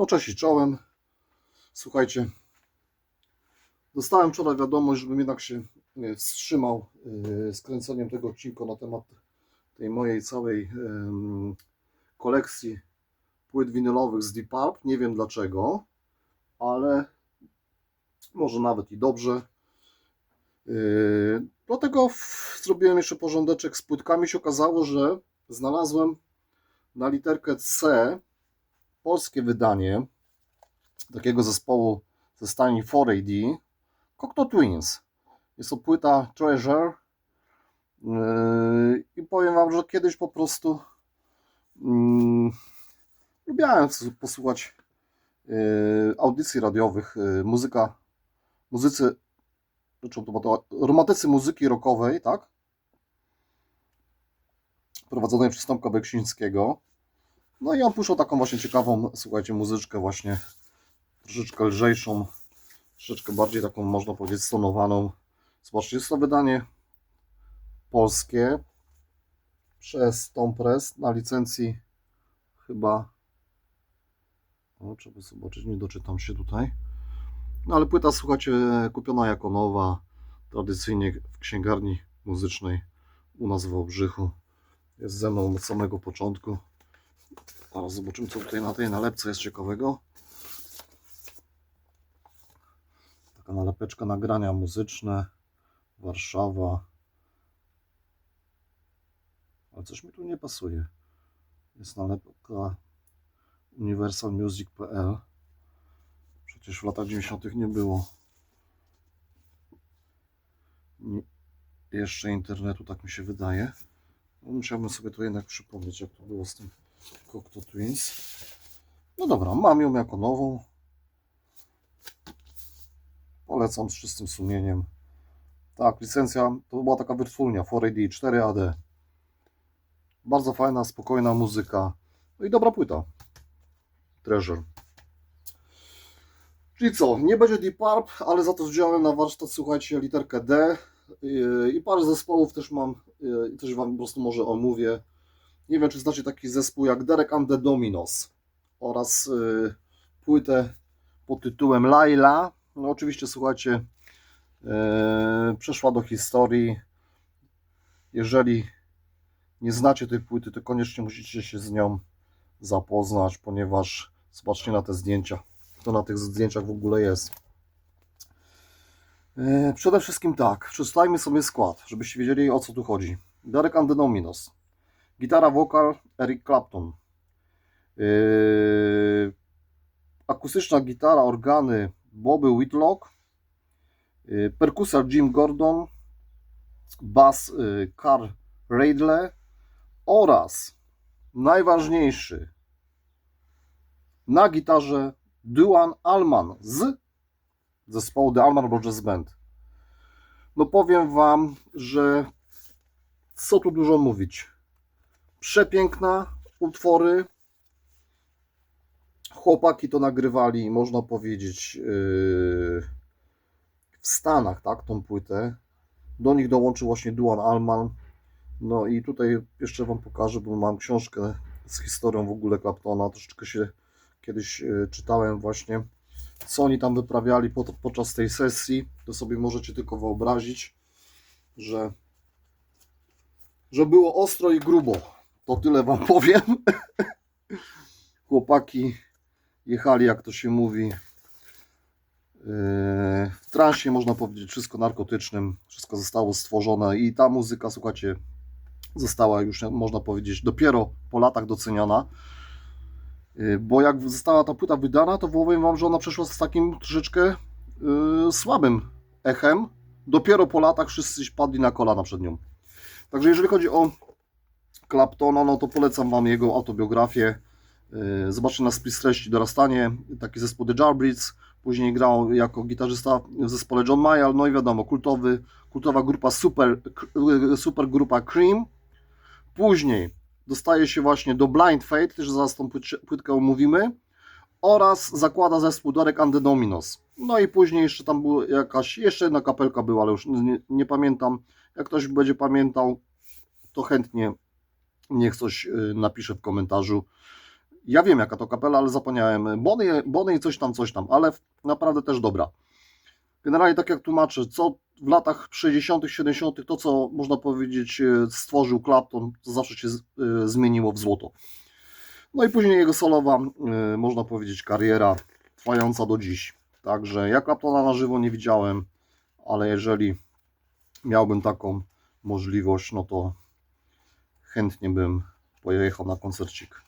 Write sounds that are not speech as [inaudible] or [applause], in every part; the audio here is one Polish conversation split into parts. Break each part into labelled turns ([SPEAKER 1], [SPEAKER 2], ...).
[SPEAKER 1] No cześć i czołem. Słuchajcie, dostałem wczoraj wiadomość, żebym jednak się wstrzymał z kręceniem tego odcinka na temat tej mojej całej kolekcji płyt winylowych z Deep Pulp. Nie wiem dlaczego, ale może nawet i dobrze. E, Dlatego zrobiłem jeszcze porządeczek z płytkami. Się okazało, że znalazłem na literkę C polskie wydanie takiego zespołu ze stajni 4AD Cocteau Twins. Jest to płyta Treasure Yy, i powiem Wam, że kiedyś po prostu mm, lubiałem s- posłuchać yy, audycji radiowych, yy, muzyka, muzycy, znaczy romantycy muzyki rockowej, tak? Prowadzonej przez Tomka Beksińskiego. No i on puszczał taką właśnie ciekawą, słuchajcie, muzyczkę właśnie troszeczkę lżejszą, troszeczkę bardziej taką, można powiedzieć, stonowaną. Zobaczcie, jest to wydanie polskie przez Tom Press na licencji chyba o, trzeba zobaczyć, nie doczytam się tutaj. No ale płyta, słuchajcie, kupiona jako nowa, tradycyjnie w księgarni muzycznej u nas w Wałbrzychu. Jest ze mną od samego początku. Teraz zobaczymy, co tutaj na tej nalepce jest ciekawego. Taka nalepeczka nagrania muzyczne. Warszawa. Ale coś mi tu nie pasuje. Jest nalepka universalmusic.pl Przecież w latach 90. nie było nie, jeszcze internetu, tak mi się wydaje. No, musiałbym sobie to jednak przypomnieć, jak to było z tym Cocteau Twins. No dobra, mam ją jako nową. Polecam z czystym sumieniem. Tak, licencja to była taka wytwórnia 4AD, 4AD. Bardzo fajna, spokojna muzyka. No i dobra płyta. Treasure. Czyli co, nie będzie Deep Pulp, ale za to wziąłem na warsztat, słuchajcie, literkę D i parę zespołów też mam i też Wam po prostu może omówię. Nie wiem, czy znacie taki zespół jak Derek and the Dominos oraz yy, płytę pod tytułem Laila. No oczywiście, słuchajcie, yy, przeszła do historii. Jeżeli nie znacie tej płyty, to koniecznie musicie się z nią zapoznać, ponieważ zobaczcie na te zdjęcia, kto na tych zdjęciach w ogóle jest. Yy, Przede wszystkim tak, przeczytajmy sobie skład, żebyście wiedzieli o co tu chodzi. Derek and the Dominos. Gitara, wokal Eric Clapton. Yy, akustyczna gitara, organy Bobby Whitlock. Yy, perkusja Jim Gordon. Bas yy, Carl Radle. Oraz najważniejszy na gitarze Duan Allman z zespołu The Allman Brothers Band. No powiem Wam, że co tu dużo mówić. Przepiękna utwory. Chłopaki to nagrywali, można powiedzieć, yy, w Stanach, tak, tą płytę. Do nich dołączył właśnie Duan Allman. No i tutaj jeszcze Wam pokażę, bo mam książkę z historią w ogóle Claptona. Troszeczkę się kiedyś yy, czytałem właśnie co oni tam wyprawiali pod, podczas tej sesji, to sobie możecie tylko wyobrazić, że, że było ostro i grubo. To tyle Wam [laughs] powiem. Chłopaki jechali, jak to się mówi, yy, w transie, można powiedzieć, wszystko narkotycznym, wszystko zostało stworzone i ta muzyka, słuchajcie, została już, można powiedzieć, dopiero po latach doceniona. Yy, Bo jak została ta płyta wydana, to powiem Wam, że ona przeszła z takim troszeczkę yy, słabym echem. Dopiero po latach wszyscy padli na kolana przed nią. Także jeżeli chodzi o Claptona, no to polecam Wam jego autobiografię. Yy, Zobaczcie na spis treści Dorastanie, taki zespół The Jarbrits. Później grał jako gitarzysta w zespole John Mayall. No i wiadomo, kultowy, kultowa grupa super, super grupa Cream. Później dostaje się właśnie do Blind Fate, też zaraz tą płyt- płytkę omówimy, oraz zakłada zespół Derek and the Dominos. No i później jeszcze tam była jakaś, jeszcze jedna kapelka była, ale już nie, nie pamiętam. Jak ktoś będzie pamiętał, to chętnie niech coś y, napisze w komentarzu, Ja wiem jaka to kapela, ale zapomniałem. Bonnie, i coś tam, coś tam, ale naprawdę też dobra. Generalnie tak jak tłumaczę, co w latach 60., 70., to co można powiedzieć e, stworzył Clapton, to zawsze się e, zmieniło w złoto. No i później jego solowa, można powiedzieć, kariera trwająca do dziś. Także ja Claptona na żywo nie widziałem, ale jeżeli miałbym taką możliwość, no to chętnie bym pojechał na koncercik.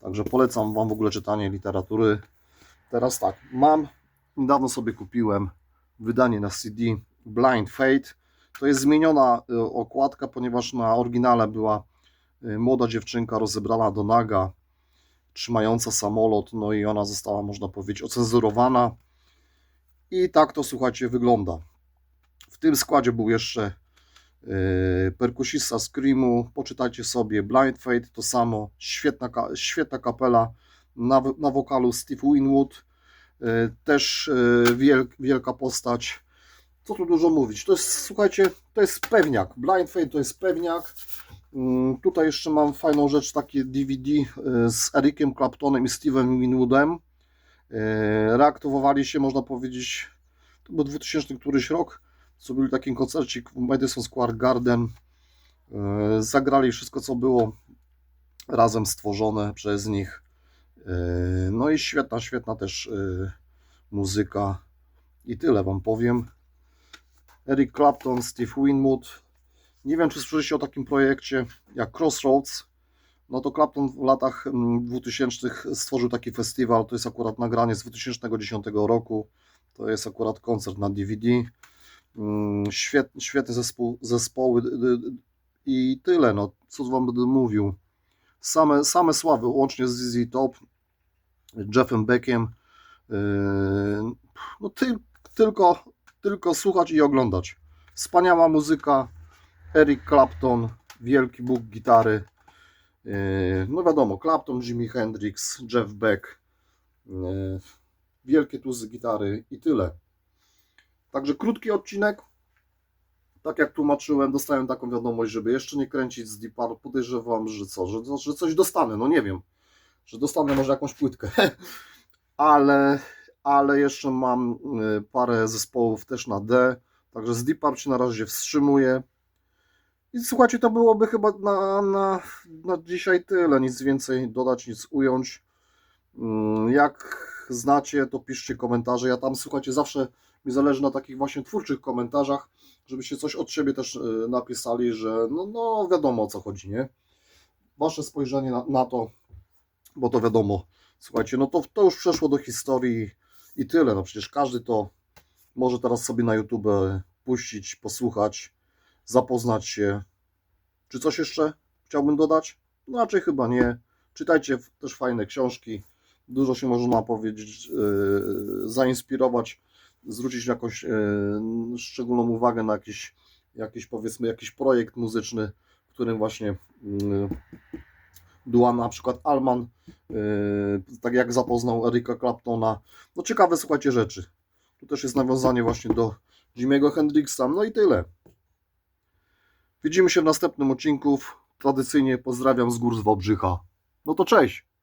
[SPEAKER 1] Także polecam Wam w ogóle czytanie literatury. Teraz tak, mam, niedawno sobie kupiłem wydanie na CD Blind Fate. To jest zmieniona y, okładka, ponieważ na oryginale była y, młoda dziewczynka rozebrana do naga, trzymająca samolot, no i ona została, można powiedzieć, ocenzurowana. I tak to, słuchajcie, wygląda. W tym składzie był jeszcze perkusista Screamu, poczytajcie sobie Blind Fate, to samo, świetna, świetna kapela, na, na wokalu Steve Winwood, yy, też yy, wiel, wielka postać, co tu dużo mówić, to jest, słuchajcie, to jest pewniak, Blind Fate to jest pewniak, tutaj jeszcze mam fajną rzecz, takie DVD z Ericiem Claptonem i Steve'em Winwoodem, reaktywowali się, można powiedzieć, to był 2000 któryś rok, zrobili taki koncercik w Madison Square Garden, Yy, zagrali wszystko, co było razem stworzone przez nich. Yy, No i świetna, świetna też yy, muzyka. I tyle Wam powiem. Eric Clapton, Steve Winwood. Nie wiem, czy słyszeliście o takim projekcie jak Crossroads. No to Clapton w latach mm, 2000 stworzył taki festiwal. To jest akurat nagranie z 2010 roku. To jest akurat koncert na DVD. Mm, Świet, świetny zespół, zespoły i tyle. No, co wam będę mówił. Same, same sławy, łącznie z ZZ Top, Jeffem Beckiem. Yy, No, ty, tylko, tylko słuchać i oglądać. Wspaniała muzyka. Eric Clapton, wielki bóg gitary. Yy, No wiadomo, Clapton, Jimi Hendrix, Jeff Beck. Yy, Wielkie tuzy gitary i tyle. Także krótki odcinek. Tak jak tłumaczyłem, dostałem taką wiadomość, żeby jeszcze nie kręcić z Deep Purple. Podejrzewam, że co, że, że coś dostanę, no nie wiem. Że dostanę może jakąś płytkę. [laughs] ale, ale jeszcze mam y, parę zespołów też na D. Także z Deep Purple się na razie wstrzymuję. I słuchajcie, to byłoby chyba na, na, na dzisiaj tyle. Nic więcej dodać, nic ująć. Mm, Jak znacie, to piszcie komentarze. Ja tam, słuchajcie, zawsze mi zależy na takich właśnie twórczych komentarzach, żebyście coś od siebie też y, napisali, że no, no wiadomo o co chodzi, nie? Wasze spojrzenie na, na to, bo to wiadomo. Słuchajcie, no to, to już przeszło do historii i tyle. No przecież każdy to może teraz sobie na YouTube puścić, posłuchać, zapoznać się. Czy coś jeszcze chciałbym dodać? No raczej chyba nie. Czytajcie też fajne książki. Dużo się można powiedzieć, yy, zainspirować, zwrócić jakąś yy, szczególną uwagę na jakiś, jakiś powiedzmy jakiś projekt muzyczny, w którym właśnie yy, Duan, na przykład Alman, yy, tak jak zapoznał Erika Claptona. No ciekawe, słuchajcie, rzeczy. Tu też jest nawiązanie właśnie do Jimmy'ego Hendrixa. No i tyle. Widzimy się w następnym odcinku. Tradycyjnie pozdrawiam z gór z Wałbrzycha. No to cześć!